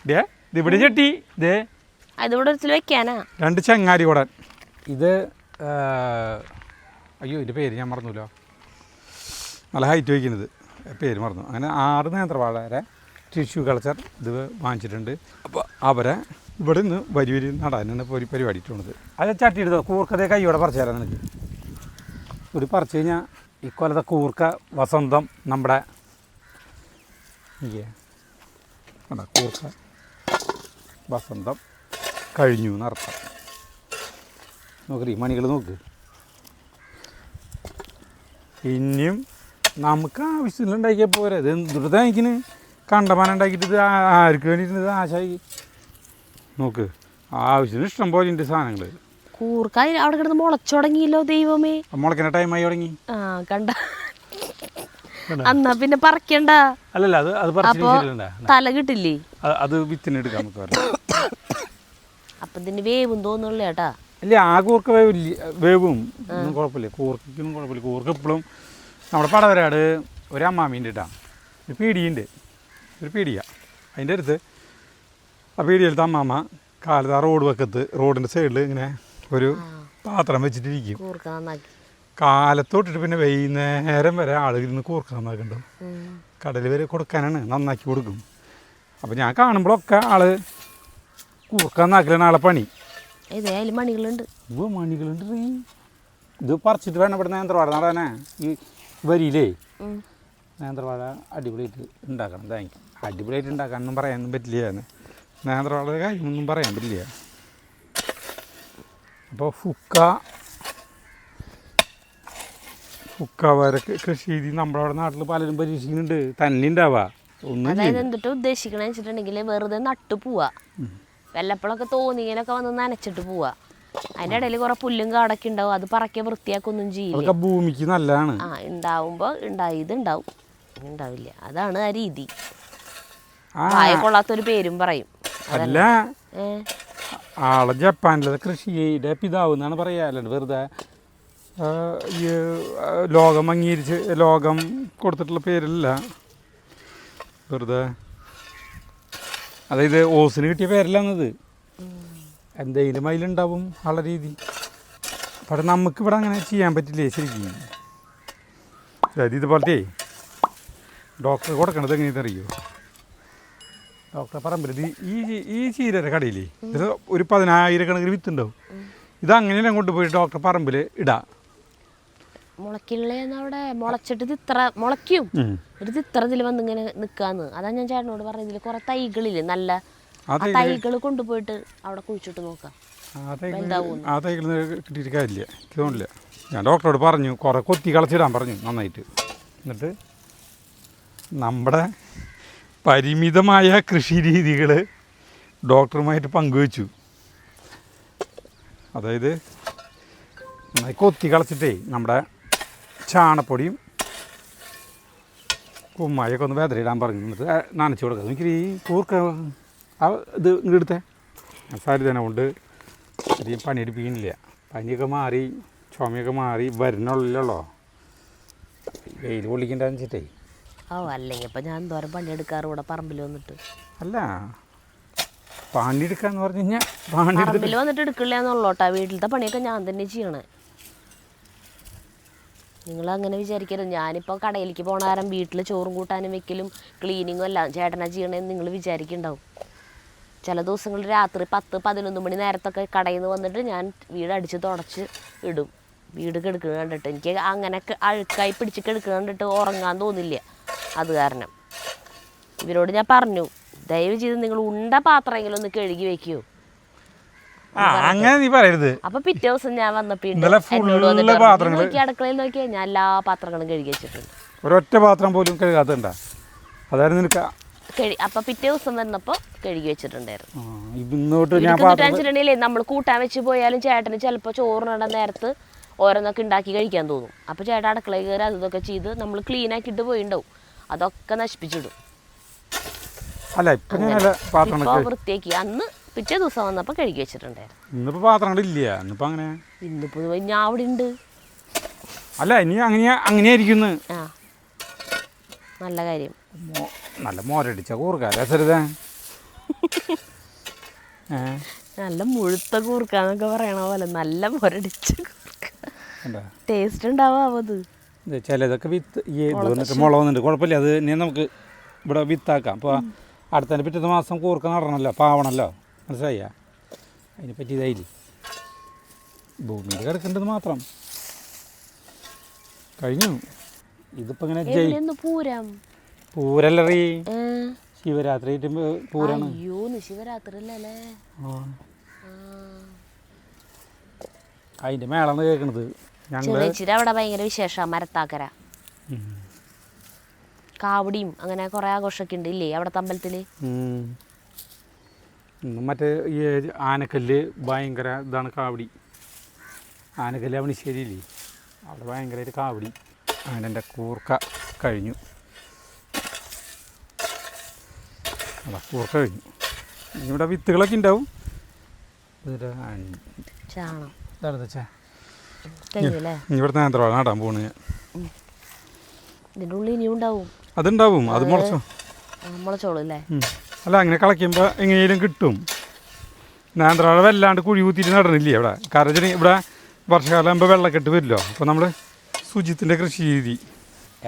ഇതാ ദേ ഇത് ഇവിടെ ചട്ടി. ദേ അതിവിടെ വെക്കാനാ. രണ്ട് ചങ്ങാരി കൂടൻ. ഇത് അയ്യോ ഇതിന്റെ പേര് ഞാൻ മറന്നുല്ലോ. നല്ല ഹൈറ്റ് വയ്ക്കുന്നത്. പേര് മറന്നു. അങ്ങനെ ആറ് നേന്ത്രവാളരെ ടിഷ്യൂ കൾച്ചർ ഇത് വാങ്ങിച്ചിട്ടുണ്ട്. അപ്പോൾ അവരെ ഇവിടെ നിന്ന് വരി വരി നടാനാണ് ഇപ്പോൾ ഒരു പരിപാടി ഇട്ടുള്ളത് അത് ചട്ടി എടുത്തോ. കൂർക്കതേ കൈയോടെ പറിച്ചു തരാം നിനക്ക്. ഒരു പറിച്ചു കഴിഞ്ഞാൽ ഈ കൊലത്തെ കൂർക്ക വസന്തം നമ്മുടെ കൂർക്ക. വസന്തം കഴിഞ്ഞു എന്നർത്ഥം. നോക്കറി മണികൾ നോക്ക്. ഇനിയും നമുക്ക് ആവശ്യമില്ല ഉണ്ടാക്കിയാൽ പോരെ. ഇത് എന്തുട്ടാ എനിക്കിന് കണ്ടമാനം ഉണ്ടാക്കിയിട്ട് ഇത് ആർക്ക് വേണ്ടിയിട്ട് ഇത് ആശായി നോക്ക് ആവശ്യത്തിന് ഇഷ്ടം പോലെ ഉണ്ട് സാധനങ്ങൾ കൂർക്ക അവിടെ കിടന്ന് മുളച്ചുടങ്ങിയല്ലോ ദൈവമേ. മുളക്കിന്റെ ടൈമായി തുടങ്ങി. ആ കണ്ട. എന്നാ പിന്നെ പറിക്കണ്ട. അല്ലല്ല അത് അത് തല കിട്ടില്ലേ? അത് വിത്തിനെടുക്കാം നമുക്ക് പറയാം അപ്പൊ ഇതിന് വേവും തോന്നുള്ളൂ ചേട്ടാ. ഇല്ല ആ കൂർക്ക വേവില്ല വേവും. ഒന്നും കുഴപ്പമില്ല. കൂർക്കൊന്നും കുഴപ്പമില്ല. കൂർക്ക എപ്പോഴും നമ്മുടെ പടവരാട് ഒരു അമ്മാമീന്റെ ഇട്ടാണ് ഒരു പീടിയുണ്ട് ഒരു പീടിയ അതിന്റെ അടുത്ത് ആ പീടിയെടുത്ത് അമ്മാമ കാലത്ത് ആ റോഡ് വക്കത്ത് റോഡിന്റെ സൈഡിൽ ഇങ്ങനെ ഒരു പാത്രം വെച്ചിട്ടിരിക്കും. കൂർക്ക നന്നാക്കി. കാലത്ത് തൊട്ടിട്ട് പിന്നെ വൈകുന്നേരം വരെ ആളുകൾ ഇന്ന് കൂർക്ക. കടൽ വരെ കൊടുക്കാനാണ് നന്നാക്കി കൊടുക്കും. അപ്പോൾ ഞാൻ കാണുമ്പോഴൊക്കെ ആൾ കൂർക്ക നന്നാക്കലാണ് ആളെ പണി. ഇതേ അതിൽ മണികളുണ്ട്. ഇവ മണികളുണ്ട് റീ. ഇത് പറിച്ചിട്ട് വേണം ഇവിടെ നേന്ത്രവാട നടാനേ. ഈ വരിയിലേ. ഉം. നേന്ത്രവാഴ അടിപൊളിയായിട്ട് ഉണ്ടാക്കണം. താങ്ക് അടിപൊളിയായിട്ട് ഉണ്ടാക്കാനൊന്നും പറയാനൊന്നും പറ്റില്ല. നേന്ത്രവാഴയുടെ കാര്യമൊന്നും പറയാൻ പറ്റില്ല. അപ്പോൾ ഫുക്ക ഫുക്ക വരെ കൃഷി രീതി നമ്മളവിടെ നാട്ടിൽ പലരും പരീക്ഷിക്കുന്നുണ്ട്. തന്നെ ഉണ്ടാവുക അതായത് എന്തിട്ട് ഉദ്ദേശിക്കണ വെച്ചിട്ടുണ്ടെങ്കിൽ വെറുതെ നട്ടു പോവാ വല്ലപ്പോഴൊക്കെ തോന്നിയിലൊക്കെ വന്ന് നനച്ചിട്ട് പോവാ. അതിന്റെ ഇടയിൽ കുറെ പുല്ലും കാടൊക്കെ ഉണ്ടാവും അത് പറക്കെ വൃത്തിയാക്കൊന്നും ചെയ്യില്ല. ഭൂമിക്ക് നല്ലതാണ്. ആ ഉണ്ടാവുമ്പോ ഉണ്ടായി ഇത് ഉണ്ടാവും ഉണ്ടാവില്ല അതാണ് ആ രീതി. വായ കൊള്ളാത്തൊരു പേരും പറയും. അല്ല ആളെ ജപ്പാനിലെ കൃഷിയുടെ പിതാവ് എന്നാണ് പറയാലോ വെറുതെ ഈ ലോകം അംഗീകരിച്ച് ലോകം കൊടുത്തിട്ടുള്ള പേരല്ല. വെറുതെ അതായത് ഓസിന് കിട്ടിയ പേരല്ല എന്നത് എന്തെങ്കിലും അതിലുണ്ടാവും ആളെ രീതി. പക്ഷെ നമുക്ക് ഇവിടെ അങ്ങനെ ചെയ്യാൻ പറ്റില്ലേ ശരിക്കും? അതായത് ഇതുപോലത്തെ ഡോക്ടർ കൊടുക്കണത് എങ്ങനെയാണെന്ന് അറിയോ? ഡോക്ടർ പറമ്പില്ല ഈ ഈ ചീരയുടെ ഇത് ഒരു പതിനായിരക്കണക്കിന് വിത്തുണ്ടാവും. ഇത് അങ്ങനെ കൊണ്ടുപോയി ഡോക്ടർ പറമ്പിൽ ഇടാം. മുളക്കിള്ളേന്ന് അവിടെ മുളച്ചിട്ട് ഇത് ഇത്ര മുളയ്ക്കും. ഒരു ഇത്ര ഇതിൽ വന്ന് ഇങ്ങനെ നിൽക്കാന്ന് അതാ ഞാൻ ചേട്ടനോട് പറഞ്ഞതിൽ കുറെ തൈകളില്ലേ നല്ല തൈകൾ കൊണ്ടുപോയിട്ട് അവിടെ കുഴിച്ചിട്ട് നോക്കാം. ആ തൈകൾ കിട്ടിയിട്ട് കാര്യമില്ല എനിക്ക് തോന്നില്ല ഞാൻ ഡോക്ടറോട് പറഞ്ഞു കുറെ കൊത്തി കളച്ചിടാൻ പറഞ്ഞു നന്നായിട്ട്. എന്നിട്ട് നമ്മുടെ പരിമിതമായ കൃഷി രീതികൾ ഡോക്ടറുമായിട്ട് പങ്കുവച്ചു. അതായത് കൊത്തി കളച്ചിട്ടേ നമ്മുടെ ചാണപ്പൊടിയും കുമ്മായൊക്കെ ഒന്ന് വേദനയിടാൻ പറഞ്ഞു. എന്നിട്ട് നനച്ച് കൊടുക്കുക എനിക്ക് ഈ കൂർക്ക ഇത് ഇങ്ങടുത്തെ സാരി തന്നെ കൊണ്ട് അധികം പണിയെടുപ്പിക്കുന്നില്ല. പനിയൊക്കെ മാറി ചുമയൊക്കെ മാറി വരുന്നുള്ളല്ലോ വെയിൽ പൊള്ളിക്കണ്ടെന്ന് വെച്ചിട്ടേ ഓ അല്ലേ. ഇപ്പം ഞാൻ എന്തോരം പണിയെടുക്കാറ് ഇവിടെ പറമ്പിൽ വന്നിട്ട്? അല്ല പണിയെടുക്കാന്ന് പറഞ്ഞു കഴിഞ്ഞാൽ പറമ്പിൽ വന്നിട്ട് എടുക്കില്ല എന്നുള്ളോട്ടാ വീട്ടിലത്തെ പണിയൊക്കെ ഞാൻ തന്നെ ചെയ്യണേ. നിങ്ങൾ അങ്ങനെ വിചാരിക്കരുത്. ഞാനിപ്പോൾ കടയിലേക്ക് പോണ വീട്ടിൽ ചോറും കൂട്ടാനും വെക്കലും ക്ലീനിങ്ങും എല്ലാം ചേട്ടനാ ചെയ്യണേന്ന് നിങ്ങൾ വിചാരിക്കുന്നുണ്ടാവും. ചില ദിവസങ്ങളിൽ രാത്രി പത്ത് പതിനൊന്ന് മണി നേരത്തൊക്കെ കടയിൽ നിന്ന് വന്നിട്ട് ഞാൻ വീട് അടിച്ച് തുടച്ച് ഇടും. വീട് കെടുക്കുന്നത് കണ്ടിട്ട്. എനിക്ക് അങ്ങനെ അഴുക്കായി പിടിച്ച് കെടുക്കുന്നത് കണ്ടിട്ട് ഉറങ്ങാൻ തോന്നില്ല. അത് കാരണം. ഇവരോട് ഞാൻ പറഞ്ഞു ദയവ് ചെയ്ത് നിങ്ങൾ ഉണ്ട പാത്രമെങ്കിലും ഒന്ന് കഴുകി വെക്കൂ. അങ്ങനെ നീ പറയരുത്. അപ്പൊ പിറ്റേ ദിവസം ഞാൻ വന്നപ്പോ ഉണ്ട് ഇന്നലെ വന്നിട്ട് പറഞ്ഞു, പാത്രങ്ങൾ. നോക്കി അടുക്കളയിൽ നോക്കിയാൽ ഞാൻ എല്ലാ പാത്രങ്ങളും കഴുകി വെച്ചിട്ടുണ്ട്. ഒരൊറ്റ പാത്രം പോലും കഴുകാത്തണ്ടാ? അതായിരുന്നു നിനക്ക് അപ്പൊ പിറ്റേ ദിവസം വന്നപ്പോ കഴുകി വെച്ചിട്ടുണ്ടായിരുന്നു. നമ്മൾ കൂട്ടാൻ വെച്ച് പോയാലും ചേട്ടന് ചിലപ്പോൾ ചോറിനിട നേരത്ത് ഓരോന്നൊക്കെ ഉണ്ടാക്കി കഴിക്കാൻ തോന്നും. അപ്പൊ ചേട്ടൻ അടുക്കളയിൽ കയറി അതൊക്കെ ചെയ്ത് നമ്മൾ ക്ലീൻ ആക്കിയിട്ട് പോയിണ്ടാവും. അതൊക്കെ നശിപ്പിച്ചിടും. പാത്രങ്ങൾ വൃത്തിയാക്കി. അന്ന് പിറ്റേ ദിവസം വന്നപ്പോൾ കഴുകി വെച്ചിട്ടുണ്ടായിരുന്നു. ഇന്നിപ്പോൾ പാത്രങ്ങളില്ല ഇന്നിപ്പോൾ അങ്ങനെ? ഇന്നിപ്പോൾ ഞാൻ അവിടെ ഉണ്ട് അല്ല ഇനി അങ്ങനെ അങ്ങനെയായിരിക്കുന്നു ആ. നല്ല കാര്യം. നല്ല മോരടിച്ച കൂർക്കാരസരുത നല്ല മുഴുത്ത കൂർക്കാന്നൊക്കെ പറയണ പോലെ നല്ല മുരടിച്ച കൂർക്ക. ടേസ്റ്റ് ഉണ്ടാവാം അത്. ഇത് ചിലതൊക്കെ വിത്ത് ഈ വന്നിട്ട് മുള വന്നിട്ട് കുഴപ്പമില്ല. അത് ഇനി നമുക്ക് ഇവിടെ വിത്താക്കാം. അപ്പോൾ അടുത്തതിന്റെ പിറ്റത്തെ മാസം കൂർക്ക നടണമല്ലോ പാവണമല്ലോ മനസ്സിലായ അതിനെ പറ്റി ഇതായില്ലേ ഭൂമിയിൽ കിടക്കേണ്ടത് മാത്രം. കഴിഞ്ഞു. ഇതിപ്പോ ഇങ്ങനെ ജയ് പൂരം? പൂരല്ലറി? ശിവരാത്രി പൂരാണ്. അയ്യോ ശിവരാത്രി അല്ലേ? അതിന്റെ മേളാണ് കേൾക്കണത് ഞങ്ങൾ അവിടെ ഭയങ്കര വിശേഷം മരത്താക്കര. കാവടിയും അങ്ങനെ കൊറേ ആഘോഷമൊക്കെ ഉണ്ട് ഇല്ലേ അവിടെ അമ്പലത്തിൽ ഉം. ഉം, മറ്റേ ഈ ആനക്കല്ല് ഭയങ്കര ഇതാണ് കാവടി. ആനക്കല്ല് അവണിശ്ശേരിയില്ലേ അവിടെ ഭയങ്കരമായിട്ട് കാവടി. എന്റെ കൂർക്ക കഴിഞ്ഞു. അതാ കൂർക്ക കഴിഞ്ഞു. ഇവിടെ വിത്തുകളൊക്കെ ഉണ്ടാവും. ഇവിടുത്തെ നേന്ത്രവാഴ നടാൻ പോണു ഞാൻ. അതുണ്ടാവും. അത് മുളച്ചോ മുളച്ചോളൂ അല്ലേ. അല്ല അങ്ങനെ കളയ്ക്കുമ്പോൾ എങ്ങനെയും കിട്ടും. നേന്ത്രവാഴ വല്ലാണ്ട് കുഴി കുത്തിയിട്ട് നടണില്ലേ ഇവിടെ? കാരണം ഇവിടെ വർഷകാലം ആകുമ്പോൾ വെള്ളക്കെട്ട് വരില്ലോ. അപ്പോൾ നമ്മൾ ശുചിത്തിന്റെ കൃഷി രീതി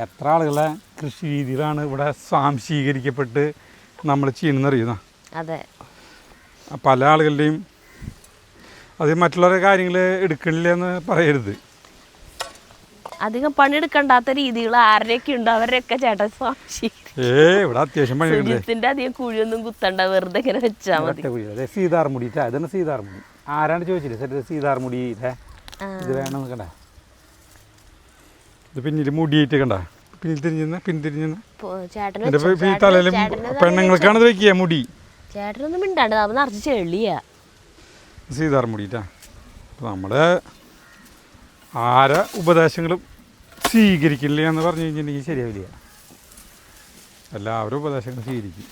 എത്ര ആളുകളെ കൃഷി രീതിയിലാണ് ഇവിടെ സ്വാംശീകരിക്കപ്പെട്ട് നമ്മൾ ചെയ്യണമെന്നറിയുന്ന അതെ. പല ആളുകളുടെയും അത് മറ്റുള്ളവരെ കാര്യങ്ങൾ എടുക്കണില്ല എന്ന് പറയരുത്. അധികം പണിയെടുക്കണ്ടാത്ത രീതികൾ ആരുടെയൊക്കെ ഉണ്ട്? അവരുടെയൊക്കെ ചേട്ടൻ സ്വാക്ഷി ഏ ഇവിടെ അത്യാവശ്യം സുജിത്തിന്റെ അധികം കുഴിയൊന്നും കുത്തണ്ട വെറുതെ ഇങ്ങനെ വെച്ചാ മതി. കുഴി സീതാർമുടി ഇതാ ഇതാണ് സീതാർമുടി. ആരാണ് ചോദിച്ചില്ലേ? ഇത് സീതാർമുടി ഇതേ വേണം കണ്ട. ഇത് പിന്നിൽ മുടിയിട്ട് കണ്ട. പിന്തിരിഞ്ഞ് പോ- ചേട്ടന് എന്റെ വെച്ചോ. തലയിൽ പെണ്ണുങ്ങൾക്കാണ് ഇത് വെക്കുക മുടി. ചേട്ടനൊന്നും മിണ്ടാണ്ട് അവൻ നിറച്ച് ചെളിയാ. സീതാർമുടിട്ടാ നമ്മുടെ ആര ഉപദേശങ്ങളും സ്വീകരിക്കില്ല എന്ന് പറഞ്ഞു കഴിഞ്ഞിട്ടുണ്ടെങ്കിൽ ശരിയാവില്ല. എല്ലാവരും ഉപദേശങ്ങൾ സ്വീകരിക്കും.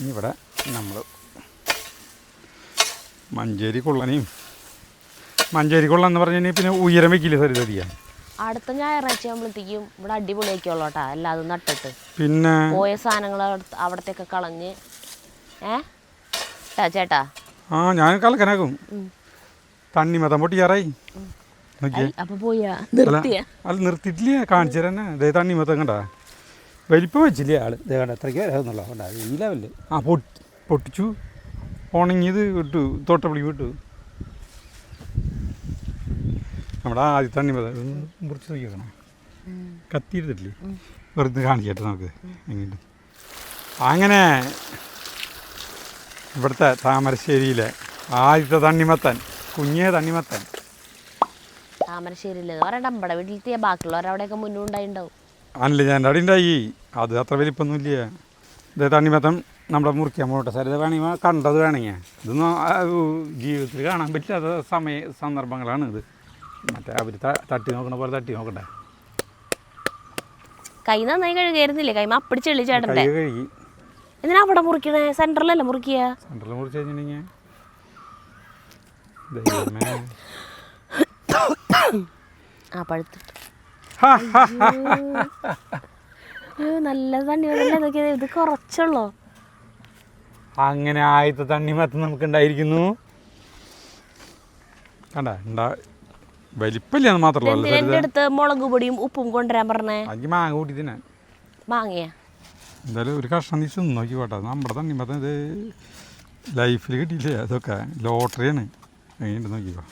ഇനി ഇവിടെ നമ്മൾ മഞ്ചേരി കൊള്ളനെയും മഞ്ചേരി കൊള്ള എന്ന് പറഞ്ഞു പിന്നെ ഉയരം വെക്കില്ല സരിതടിക്കാൻ അടുത്ത ഞായറാഴ്ച ആകുമ്പോഴത്തേക്കും ഇവിടെ അടിപൊളിയാക്കിയോളൂ കേട്ടാ എല്ലാതും നട്ടിട്ട്. പിന്നെ പോയ സാധനങ്ങൾ അവിടത്തേക്ക് കളഞ്ഞ്. ഏ? ട്ടാ ചേട്ടാ. ആ ഞാൻ കലക്കനാക്കും. തണ്ണി തണ്ണിമതം പൊട്ടിയാറായി. ആറായി അപ്പൊ പോയാ. അല്ല അല്ല നിർത്തിയിട്ടില്ല. കാണിച്ചു തന്നെ തണ്ണി തണ്ണിമത്തം കണ്ട. വലിപ്പം വെച്ചില്ലേ ആൾ ദേ കണ്ട എത്രയ്ക്ക് വരാമെന്നുള്ള ഉണ്ടാകും ഈ ലെവലിൽ ആ പൊട്ടി പൊട്ടിച്ചു. ഉണങ്ങിയത് വിട്ടു തോട്ടപ്പള്ളി വിട്ടു നമ്മുടെ ആദ്യ തണ്ണി മുറിച്ച് നോക്കിയേക്കണം. കത്തിയിരുത്തിട്ടില്ലേ വെറുതെ കാണിക്കട്ടെ നമുക്ക്. എങ്ങനെ അങ്ങനെ ഇവിടുത്തെ താമരശ്ശേരിയിലെ ആദ്യത്തെ തണ്ണിമത്തൻ കുഞ്ഞേ തണ്ണിമത്തൻ. താമരശ്ശേരിയിൽ പറയണ്ട നമ്മുടെ വീട്ടിലെത്തിയ ബാക്കിയുള്ളവരവിടെയൊക്കെ മുന്നും അല്ല ഞാൻ അവിടെ ഉണ്ടായി? അത് അത്ര വലിപ്പമൊന്നുമില്ല. ഇത് തണ്ണിമത്തം നമ്മുടെ മുറിക്കാൻ പോട്ടെ സാർ ഇത് വേണമെങ്കിൽ കണ്ടത് വേണമെങ്കിൽ ഇതൊന്നും ജീവിതത്തിൽ കാണാൻ പറ്റില്ലാത്ത സമയ സന്ദർഭങ്ങളാണ് ഇത്. മറ്റേ അവർ തട്ടി നോക്കണ പോലെ തട്ടി നോക്കട്ടെ. കൈ നന്നായി കഴുകായിരുന്നില്ലേ കൈമ അപ്പടി ചെളി ചേട്ടന്റെ. കഴുകി. എന്തിനാ അവിടെ മുറിക്കണേ? സെന്ററിലല്ലേ മുറിക്കുക? സെന്ററിൽ മുറിച്ച് കഴിഞ്ഞിട്ടുണ്ടെങ്കിൽ. ആ പഴുത്തിട്ട് നല്ല നോക്കിയത് ഇത് കുറച്ചുള്ളോ? അങ്ങനെ ആദ്യത്തെ തണ്ണിമത്തം നമുക്ക് ഉണ്ടായിരിക്കുന്നു കണ്ട ഉണ്ടാ മാത്രമല്ല എന്തിനാ അടുത്ത് മുളക് പൊടിയും ഉപ്പും കൊണ്ടുവരാൻ പറഞ്ഞേ? അഞ്ച് മാങ്ങ കൂട്ടി തന്നെ മാങ്ങയാ? എന്തായാലും ഒരു കഷ്ണം നീ നോക്കി പോട്ടെ. നമ്മുടെ തണ്ണിമത്തം ഇത് ലൈഫിൽ കിട്ടിയില്ലേ? അതൊക്കെ ലോട്ടറിയാണ്. എങ്ങനെയുണ്ട് നോക്കിക്കോ.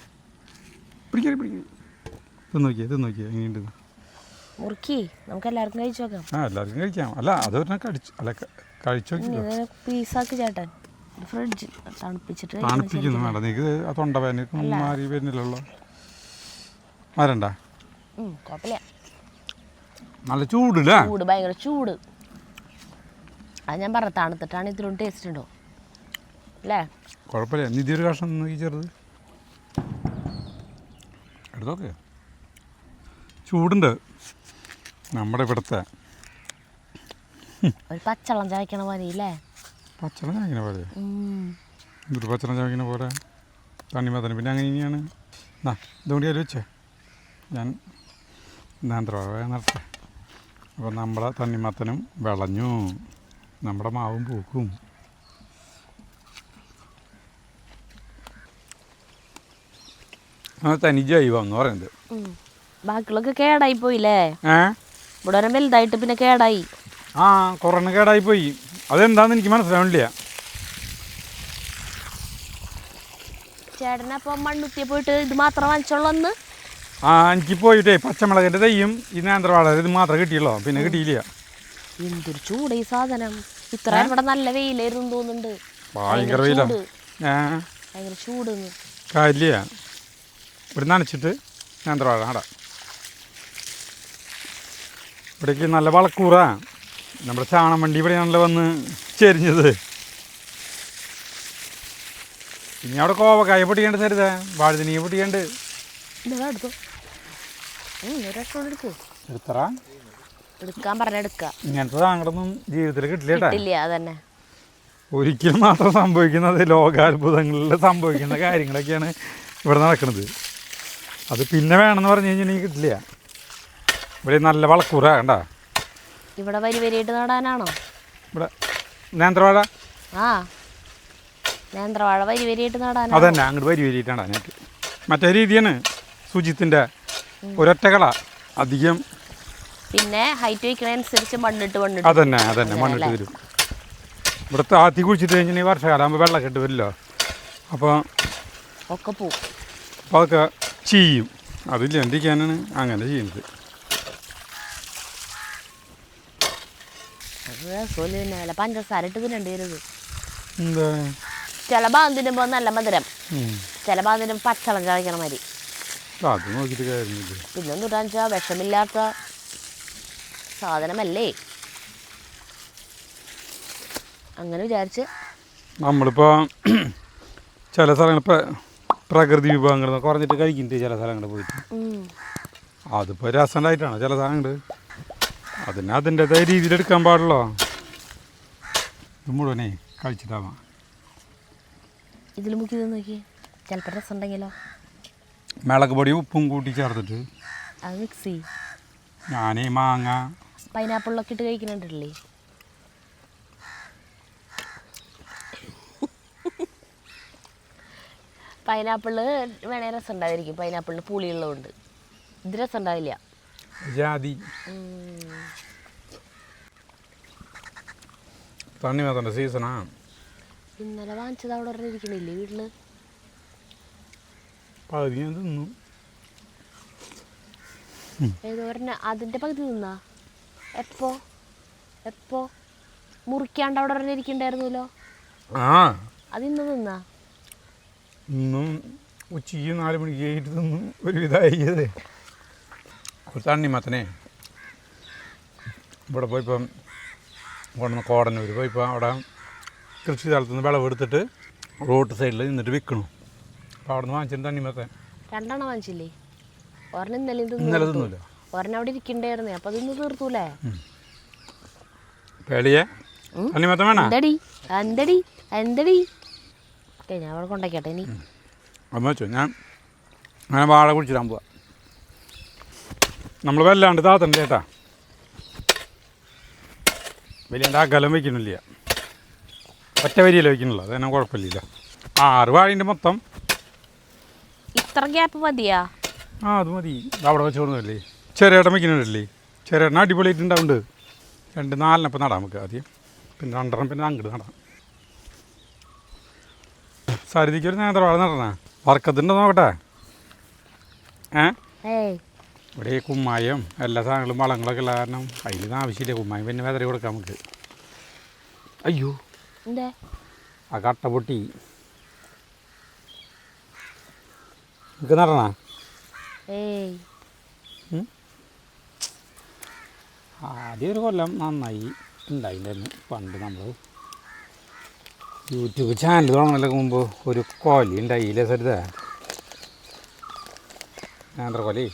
പിടിക്കരുത് പിടിക്കരുത് ഇത് നോക്കിയേ ഇത് നോക്കിയേ. എങ്ങനെയുണ്ട്? മുറുക്കി. നമുക്ക് എല്ലാവർക്കും കഴിച്ചു നോക്കാം. ആ എല്ലാവർക്കും കഴിക്കാം. അല്ല അതൊരെണ്ണം കടിച്ചു അല്ല കഴിച്ചു പീസാക്കി ചേട്ടൻ. ഫ്രിഡ്ജ് തണുപ്പിച്ചിട്ട് തണുപ്പിക്കുന്നു വേണ്ട നീക്ക് തൊണ്ട വേനൊക്കെ മാറി വരുന്നില്ലല്ലോ. വരണ്ട. കുഴപ്പമില്ല. നല്ല ചൂടില്ലേ? ചൂട് ഭയങ്കര ചൂട്. അത് ഞാൻ പറഞ്ഞ തണുത്തിട്ടാണ് ഇതിലും ടേസ്റ്റ് ഉണ്ടോ? അല്ലേ? കുഴപ്പമില്ല. നിധി ഒരു കഷ്ണം ചെറുത്. എടുത്തോക്കെ. ചൂടുണ്ട്. നമ്മുടെ ഇവിടുത്തെ. ഒരു പച്ചളം ചായക്കണ പോലെ ഇല്ലേ പച്ചളം ചായക്കിനെ പോലെ. എന്തൊരു പച്ചളം ചായക്കിനെ പോലെ. തണ്ണിമത്തന് പിന്നെ അങ്ങനെ ഇനിയാണ് എന്നാ ഇതുകൊണ്ട് കയ്യിൽ വെച്ചേ. ഞാൻ നേന്ത്രവാഴ നടട്ടെ അപ്പോൾ നമ്മളെ തണ്ണിമത്തനും വിളഞ്ഞു. നമ്മുടെ മാവും പൂക്കും. ആ തനി ജൈവം എന്ന് പറയുന്നത്. ബാക്കിയുള്ള ബാക്കിയുള്ളൊക്കെ കേടായി പോയില്ലേ ഏ? ഇവിടെ വരെ വലുതായിട്ട് പിന്നെ കേടായി. ആ കൊറോണ കേടായി പോയി. അതെന്താന്ന് എനിക്ക് മനസ്സിലാവണില്ല. ചേട്ടനപ്പോ മണ്ണുത്തിയെ പോയിട്ട് ഇത് മാത്രം വാങ്ങിച്ചോളൂ എന്ന് ആ എനിക്ക് പോയിട്ടേ പച്ചമുളകിന്റെ തയ്യും ഈ നേന്ത്രവാട ഇത് മാത്രമേ കിട്ടിയുള്ളൂ. പിന്നെ കിട്ടിയില്ല. എന്തൊരു ചൂട് ഈ സാധനം. ഇത്ര ഇവിടെ നല്ല വെയിലായിരുന്നു തോന്നുന്നുണ്ട്. ഭയങ്കര വെയിലാ. ഭയങ്കര ചൂട് കാര്യ ഇവിടെ നനച്ചിട്ട് നേന്ത്രവാട നടാം. ഇവിടേക്ക് നല്ല വളക്കൂറാ. നമ്മുടെ ചാണം വണ്ടി ഇവിടെയാണല്ലോ വന്ന് ചെരിഞ്ഞത്. ഇനി അവിടെ കോവക്കായ പൊട്ടിക്കേണ്ട സരിത വാഴുതിനിയെ പൊട്ടിക്കേണ്ട. എടുത്തറ? എടുക്കാൻ പറഞ്ഞ എടുക്ക. ഇങ്ങനത്തെ സാധനങ്ങളൊന്നും ജീവിതത്തിൽ കിട്ടില്ല ഒരിക്കലും മാത്രം സംഭവിക്കുന്നത് ലോകാത്ഭുതങ്ങളിൽ സംഭവിക്കുന്ന കാര്യങ്ങളൊക്കെയാണ് ഇവിടെ നടക്കുന്നത് അത് പിന്നെ വേണമെന്ന് പറഞ്ഞു കഴിഞ്ഞാൽ കിട്ടില്ല. ഇവിടെ നല്ല വളക്കൂറ കണ്ട? ഇവിടെ വരി വരിയായിട്ട് നടാനാണോ? ഇവിടെ നേന്ത്രവാഴ? ആ നേന്ത്രവാഴ വരി വരിയായിട്ട് നടാനാണോ? അതന്നെ അങ്ങോട്ട് വരി വരിയിട്ടാണ് അതിനകത്ത് മറ്റേ രീതിയാണ് സുജിത്തിന്റെ ഒരൊറ്റകള അധികം പിന്നെ ഹൈറ്റ് വയ്ക്കണ അനുസരിച്ച് മണ്ണിട്ട് മണ്ണിട്ട് അതന്നെ അതന്നെ മണ്ണിട്ട് വരും. ഇവിടെ താത്തി കുഴിച്ചിട്ട് കഴിഞ്ഞാൽ ഈ വർഷകാലം ആകുമ്പോൾ വെള്ളക്കെട്ട് വരില്ലോ. അപ്പോൾ ഒക്കെ പോവും. അപ്പോൾ അതൊക്കെ ചെയ്യും. അതില്ലാണ്ടിരിക്കാനാണ് അങ്ങനെ ചെയ്യുന്നത്. പഞ്ചസാര ഇട്ട് ചില ഭാഗം തിന്നുമ്പോൾ നല്ല മധുരം. ചില ഭാഗം തിന്നുമ്പോൾ പച്ചളം മാതിരി. വെച്ചാൽ വിഷമില്ലാത്ത സാധനമല്ലേ? അങ്ങനെ വിചാരിച്ച് നമ്മളിപ്പോൾ ചില സ്ഥലങ്ങൾ പ്രകൃതി വിഭവങ്ങൾ കുറഞ്ഞിട്ട് കഴിക്കുന്നുണ്ട് ചില സ്ഥലങ്ങളിൽ പോയിട്ട്. അതിപ്പോ അതിപ്പോൾ രസമുണ്ടായിട്ടാണ് ചില സാധനങ്ങൾ? അതിന് അതിന്റെതായ രീതിയിൽ എടുക്കാൻ പാടുള്ളോ? ഇത് മുഴുവനെ കഴിച്ചിട്ടാവാം ഇതിൽ മുക്കി നോക്കി. ചിലപ്പോൾ രസം ഉണ്ടെങ്കിലോ? മിളക് പൊടി ഉപ്പും കൂട്ടി ചേർത്തിട്ട്. അത് മിക്സ് ഞാൻ മാങ്ങ. പൈനാപ്പിളൊക്കെ ഇട്ട് കഴിക്കുന്നുണ്ടല്ലേ? പൈനാപ്പിൾ വേണേ രസം ഉണ്ടായിരിക്കും പൈനാപ്പിളിന് പുളിയുള്ളതുകൊണ്ട്. ഇത് രസം ഉണ്ടാവില്ല. ജാതി. തണ്ണി മാത്രണ്ട് സീസണാ. ഇന്നലെ വാങ്ങിച്ചത് അവിടെ ഒരെണ്ണം ഇരിക്കണില്ലേ വീട്ടിൽ? പകുതി ഞാൻ തിന്നു. ഏതോ ഒരെണ്ണം അതിന്റെ പകുതി തിന്നാ? എപ്പോ? എപ്പോ? മുറിക്കാണ്ട് അവിടെ ഒരെണ്ണം ഇരിക്കണ്ടായിരുന്നല്ലോ? ആ. അത് ഇന്ന് നിന്നാ ഇന്നും ഉച്ചയ്ക്ക് നാല് മണിക്ക് കഴിഞ്ഞിട്ട് തിന്നു. ഒരു വിധമായത് ഒരു മത്തനെ. ഇവിടെ പോയിപ്പം കൊണ്ടുവന്ന് കോടന്നൂർ പോയിപ്പോൾ അവിടെ കൃഷി സ്ഥലത്ത് നിന്ന് വിളവെടുത്തിട്ട് റോഡ് സൈഡിൽ നിന്നിട്ട് വിൽക്കണു. അപ്പോൾ അവിടെ നിന്ന് വാങ്ങിച്ചിട്ട് തണ്ണിമത്തൻ രണ്ടെണ്ണം വാങ്ങിച്ചില്ലേ? ഒരെണ്ണം ഇന്നലെ ഇന്നലെ തിന്നു തിന്നില്ല ഒരെണ്ണം അവിടെ ഇരിക്കണ്ടായിരുന്നേ. അപ്പോൾ അതിന്ന് തീർത്തൂലേ? പേളിയെ തണ്ണിമത്തൻ വേണം? എന്തടി? എന്തടി? എന്തടി? ഞാൻ അവിടെ കൊണ്ടാക്കട്ടെ ഇനി. അമ്മ ഞാൻ ഞാൻ വാഴ കുടിച്ചിടാൻ പോവാ. നമ്മൾ വല്ലാണ്ട് താത്തണ്ട ചേട്ടാ വലിയ അകലം വയ്ക്കണില്ല ഒറ്റ വരിയല്ല വയ്ക്കണില്ല അതെന്നെ കുഴപ്പമില്ല ആറ് വാഴിന്റെ മൊത്തം. ഇത്ര ഗ്യാപ്പ് മതിയാ? ആ അത് മതി. അവിടെ വെച്ച് കൊടുക്കുന്നല്ലേ ചെറിയേട്ടൻ വയ്ക്കുന്നുണ്ടല്ലേ. ചെറിയേട്ടൻ അടിപൊളിയായിട്ടുണ്ടാവുണ്ട് രണ്ട് നാലിനപ്പം നടാം നമുക്ക് ആദ്യം. പിന്നെ രണ്ടെണ്ണം പിന്നെ അങ്ങോട്ട് നടാം. സരിതിക്ക് ഒരു നേന്ത്രവാഴ നടണേ. വർക്കത്തിന്റെ നോക്കട്ടെ. ഏ? ഏയ്. ഇവിടെ ഈ കുമ്മായം എല്ലാ സാധനങ്ങളും വളങ്ങളൊക്കെ ഉള്ള കാരണം അതിലൊന്നും ആവശ്യമില്ല. കുമ്മായം പിന്നെ വെതറി കൊടുക്കാം നമുക്ക്. അയ്യോ. ആ കട്ട പൊട്ടി. നിങ്ങൾക്ക് നടണ? ആദ്യം ഒരു കൊല്ലം നന്നായി ഉണ്ടായിട്ടുണ്ടായിരുന്നു പണ്ട് നമ്മൾ യൂട്യൂബ് ചാനൽ തുടങ്ങുന്നതിന് മുമ്പ് ഒരു കൊലി ഉണ്ടായില്ലേ സരിത നേന്ത്രക്കൊലി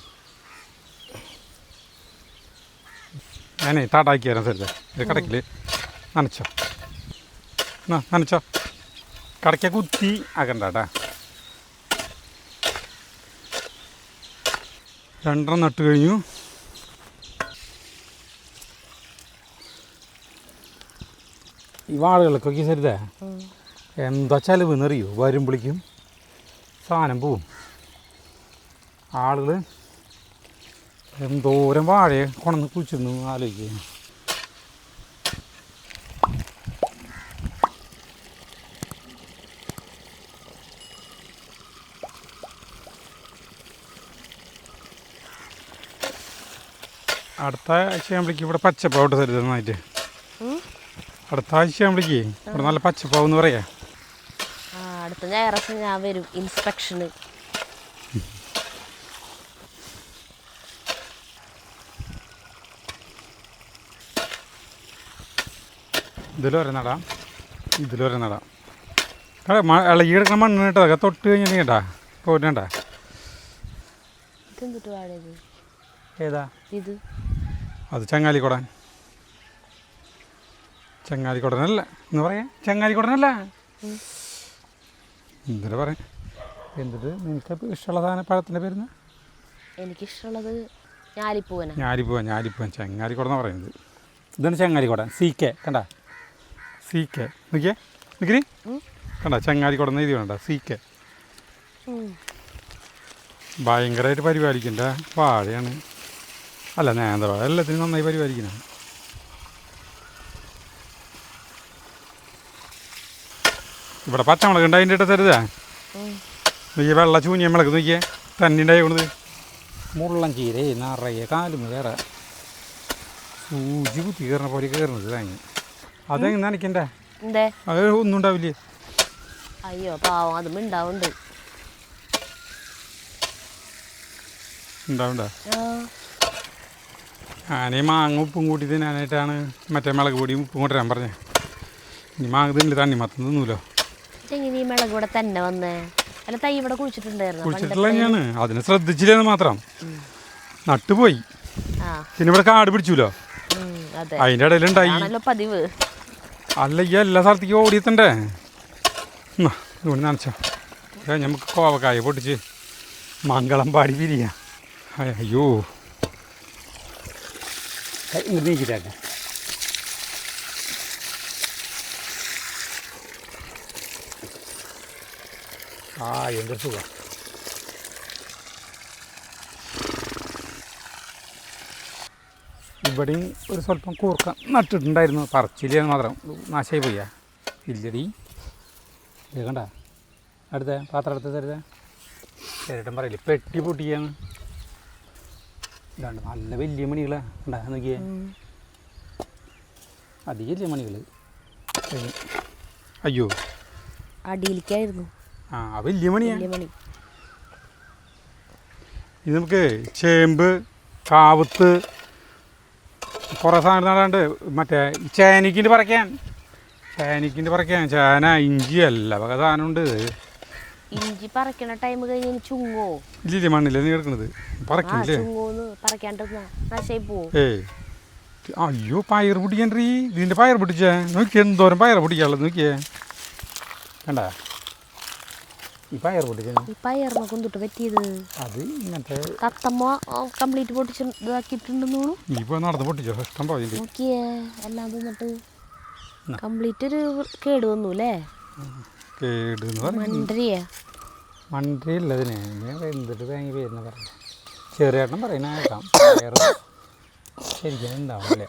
ഞാനേ താട്ടാക്കി തരാം സരിത ഇത് കടക്കിൽ നനച്ചോ. എന്നാ നനച്ചോ. കടക്ക കുത്തി ആക്കണ്ടാട്ടാ. രണ്ടെണ്ണം നട്ട് കഴിഞ്ഞു. ഈ വാളുകൾക്കൊക്കെ സരിതേ. എന്താ ചെലവ് എന്നറിയോ വരുമ്പോഴേക്കും സാധനം പോവും. ആളുകൾ എന്തോരം വാഴയെ കൊണന്ന് കുഴിച്ചിരുന്നു ആലോചിക്കുക. അടുത്ത ആഴ്ച ആകുമ്പോഴേക്ക് ഇവിടെ പച്ചപ്പാവട്ടെ തരുത് നന്നായിട്ട്. അടുത്ത ആഴ്ച ആകുമ്പോഴേക്ക് ഇവിടെ നല്ല പച്ചപ്പാവെന്ന് പറയാം. അടുത്ത ഞായറാഴ്ച ഞാൻ വരും ഇൻസ്പെക്ഷന്. ഇതിലൊരെ നടാം. ഇതിലൊരു നടാം. കേട്ടോ മഴ ഇളകി കിടക്കുന്ന മണ്ണ് കേട്ടോ അതൊക്കെ തൊട്ട് കഴിഞ്ഞാൽ കേട്ടാ പോരണ്ട ഏതാ? ഇത്. അത് ചങ്ങാലിക്കുടൻ. ചങ്ങാലിക്കുടനല്ല എന്ന് പറയാ ചങ്ങാലിക്കുടനല്ല. എന്തിനാ പറയാ? എന്തിട്ട് നിനക്ക് ഇഷ്ടമുള്ള സാധനം പഴത്തിന്റെ പേരുന്ന എനിക്കിഷ്ടമുള്ളത് ഞാലിപ്പൂവൻ ഞാലിപ്പൂവൻ ഞാലിപ്പൂവൻ ചങ്ങാലിക്കുടന്ന് പറയുന്നത്. ഇതാണ് ചങ്ങാലിക്കുടൻ സി കെ കണ്ട? സി കെ നോക്കിയേ. നിക്കരി കണ്ട? ചങ്ങാലിക്കുടന്ന് എഴുതി വേണ്ട സി കെ ഭയങ്കരമായിട്ട് പരിപാലിക്കണ്ട? വാഴയാണ്. അല്ല നേന്ത്രവാഴ. എല്ലാത്തിനും നന്നായി പരിപാലിക്കണം. ഇവിടെ പച്ചമുളക് ഉണ്ട് അതിന്റെ ഇട്ട് തരുതാ. ഈ വെള്ള ചൂഞ്ഞ മുളക് നോക്കിയേ. തന്നെ ഉണ്ടായി കൊണ്ടത് മുള്ളൻ ചീരേ നിറയെ കാലും കയറാം സൂചി കുത്തി കയറണ പോലെ കയറുന്നത് തേങ്ങ അതെങ്ങനെ നനയ്ക്കണ്ടേ എന്തേ? അത് ഒന്നും ഉണ്ടാവില്ലേ? അയ്യോ പാവം അതും ഉണ്ടാവുണ്ട്? ഉണ്ടാവണ്ട ഞാനീ മാങ്ങ ഉപ്പും കൂട്ടി തിന്നാനായിട്ടാണ് മറ്റേ മുളക് പൊടിയും ഉപ്പും കൊണ്ടുവരാൻ പറഞ്ഞത് ഇനി മാങ്ങ തിന്നില്ല തണ്ണി മത്തം തിന്നൂലോ? എങ്ങനെ ഈ മിളക് ഇവിടെ തന്നെ വന്നേ? അല്ല തൈ ഇവിടെ കുഴിച്ചിട്ടുണ്ടായിരുന്നു? കുഴിച്ചിട്ടുള്ള തന്നെയാണ് അതിനെ ശ്രദ്ധിച്ചില്ലെന്ന് മാത്രം. നട്ടുപോയി. പിന്നെ ഇവിടെ കാട് പിടിച്ചൂലോ? അതിന്റെ ഇടയിലുണ്ടായി. പതിവ്. അല്ല ഈ എല്ലാ സ്ഥലത്തേക്കും ഓടിയെത്തണ്ടേ? ഇവിടെ നനച്ചോ. നമുക്ക് കോവക്കായ പൊട്ടിച്ച് മംഗളം പാടി പിരിയാ. അയ്യോ. നീക്കിട്ടാട്ടെ ആ എന്തൊരു സുഖം. ഇവിടെയും ഒരു സ്വല്പം കൂർക്ക നട്ടിട്ടുണ്ടായിരുന്നു. പറച്ചില്ല മാത്രം. നാശമായി പോയാ. ഇല്ലടി. കേൾക്കണ്ട കണ്ട? അടുത്ത പാത്രം എടുത്ത് തരുത? ചേട്ടൻ പറയില്ല പെട്ടി പൊട്ടിയാണ്. ഇതാണ്ട് നല്ല വലിയ മണികളാ. ഉണ്ടാ നോക്കിയേ. അധികം വലിയ മണികൾ അയ്യോ. അടിയിലേക്കായിരുന്നു. ആ വലിയ മണിയാണ് മണി. ഇത് നമുക്ക് ചേമ്പ് കാവത്ത് കുറേ സാധനം നടാണ്ട്. മറ്റേ ചേനക്കിന്റെ പറിക്കാൻ. ചേനക്കിന്റെ പറിക്കാൻ. ചേന ഇഞ്ചി അല്ല വക സാധനമുണ്ട്. ഇഞ്ചി പറിക്കണ ടൈം കഴിഞ്ഞ് ഇനി ചുങ്ങോ? ഇല്ല മണ്ണില്ല നീ കിടക്കണത്. പറിക്കില്ലേ ഏയ്. അയ്യോ പയർ പൊട്ടിക്കണ്ടീ ഇതിന്റെ പയർ പൊട്ടിച്ചേ. നോക്കിയേ എന്തോരം പയർ പിടിക്കാനുള്ളത് നോക്കിയേ. കണ്ട? പയർ പൊട്ടിച്ചു ഈ പയറിനെ കൊണ്ടിട്ട് പറ്റിയത്. അത് ഇങ്ങനത്തെ തത്തമ്മ കംപ്ലീറ്റ് പൊട്ടിച്ച് ഇതാക്കിയിട്ടുണ്ടെന്നു നടന്ന് പൊട്ടിച്ചോ? ഇഷ്ടം പോയില്ലേ നോക്കിയേ എല്ലാം തിന്നിട്ട് കംപ്ലീറ്റ് ഒരു കേട് വന്നു അല്ലേ? കേട് മണ്ടരിയാ പറഞ്ഞു മണ്ടരിയ. ഞാൻ എന്തിട്ട് തേങ്ങ പേരുന്ന പറഞ്ഞു ചെറിയേട്ടൻ പറയുന്ന കേൾക്കാം. പയർ ശരിക്കും ഉണ്ടാവില്ല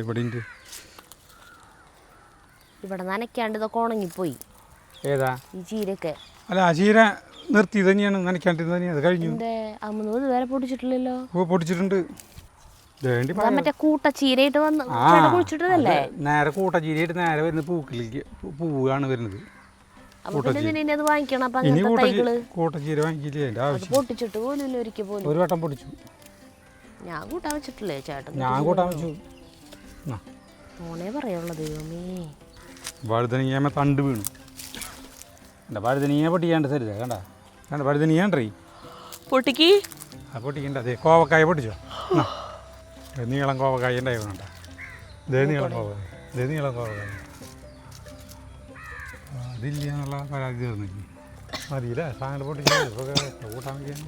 എവിടെ ഇവിടെ നനയ്ക്കാണ്ട് ഇതൊക്കെ ഉണങ്ങിപ്പോയി. ഏതാ? ഈ ചീരൊക്കെ. അല്ല ആ ചീര നിർത്തി തന്നെയാണ് നനയ്ക്കാണ്ടിരുന്നത് തന്നെയാണ് അത് കഴിഞ്ഞു. എന്റെ വേറെ പൊട്ടിച്ചിട്ടില്ലല്ലോ? ഓ പൊടിച്ചിട്ടുണ്ട് വേണ്ടി ഇതാ മറ്റേ കൂട്ട ചീരയിട്ട് വന്ന് ആ അത് നേരെ കൂട്ടച്ചീരിയായിട്ട് നേരെ വരുന്നത് പൂക്കിലേക്ക് പൂ- പൂവാണ് വരുന്നത്. അപ്പൊ പിന്നെ ഇതിനെ അത് വാങ്ങിക്കണം അപ്പൊ ഇനി അങ്ങനത്തെ തൈകൾ. കൂട്ട കൂട്ടച്ചീര വാങ്ങിക്കില്ലേ അതിന്റെ അത് ആവശ്യം. പൊട്ടിച്ചിട്ട് പോലും ഇല്ല ഒരിക്കൽ പോലും. ഒരു വട്ടം പൊടിച്ചു ഞാൻ കൂട്ടാൻ വെച്ചിട്ടില്ലേ ചേട്ടൻ? ഞാൻ കൂട്ടാൻ വെച്ചു. എന്നാ മോണേ പറയുള്ളൂ ദൈവമേ. വഴുതനങ്ങ തണ്ട് വീണു. എന്റെ വഴുതനങ്ങ പൊട്ടിക്കാണ്ട് സരിത കണ്ട? കണ്ട വഴുതനങ്ങ പൊട്ടിക്ക്. ആ പൊട്ടിക്കണ്ട അതെ കോവക്കായ പൊട്ടിച്ചോ. ദേ നീളം കോവക്കായ ഉണ്ടായതുകൊണ്ട ഇതേ നീളം കോവക്കായ ഇതേ നീളം കോവക്കായ അതില്ല എന്നുള്ള പരാതി തീർന്നില്ല. മതിയില്ല സാധനം പൊട്ടിച്ചു കൂട്ടാൻ വയ്ക്കാൻ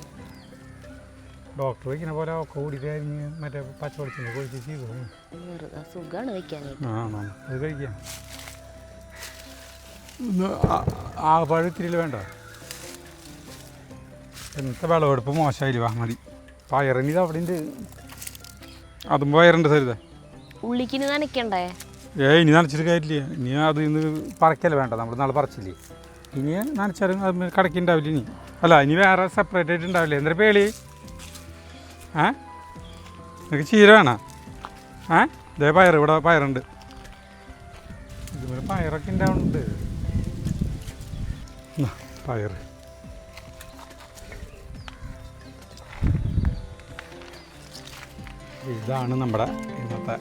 ഡോക്ടർ വയ്ക്കുന്ന പോലെ ഒക്കെ കൂടിയിട്ട് മറ്റേ പച്ചവെളിച്ചെണ്ണ കുഴിച്ച് ചെയ്തു? സുഖമാണ് വെക്കാനായിട്ട് ആ അത് കഴിക്കാം. ആ- പഴുത്തിരി പഴുത്തിരിയിൽ വേണ്ട. എന്താ വിളവെടുപ്പ് മോശമായില്ല വാ മതി പയറിന് ഇത് അവിടെ ഉണ്ട് അതും പയറുണ്ട് സരിത ഉള്ളിക്കിന് നനയ്ക്കണ്ടേ? ഏ ഇനി നനച്ചിട്ട് കാര്യമില്ല. ഇനി അത് ഇന്ന് പറിക്കല്ല വേണ്ട. നമ്മൾ നാളെ പറിച്ചില്ലേ. ഇനി നനച്ചാലും അത് കടക്കുണ്ടാവില്ല ഇനി. അല്ല ഇനി വേറെ സെപ്പറേറ്റ് ആയിട്ട് ഉണ്ടാവില്ലേ? എന്തൊരു പേളി ഏ? നിനക്ക് ചീര വേണോ? ഏ? ഇതേ പയർ ഇവിടെ പയറുണ്ട്. ഇതുപോലെ പയറൊക്കെ ഉണ്ടാവുന്നുണ്ട്. പയർ ഇതാണ് നമ്മുടെ ഇന്നത്തെ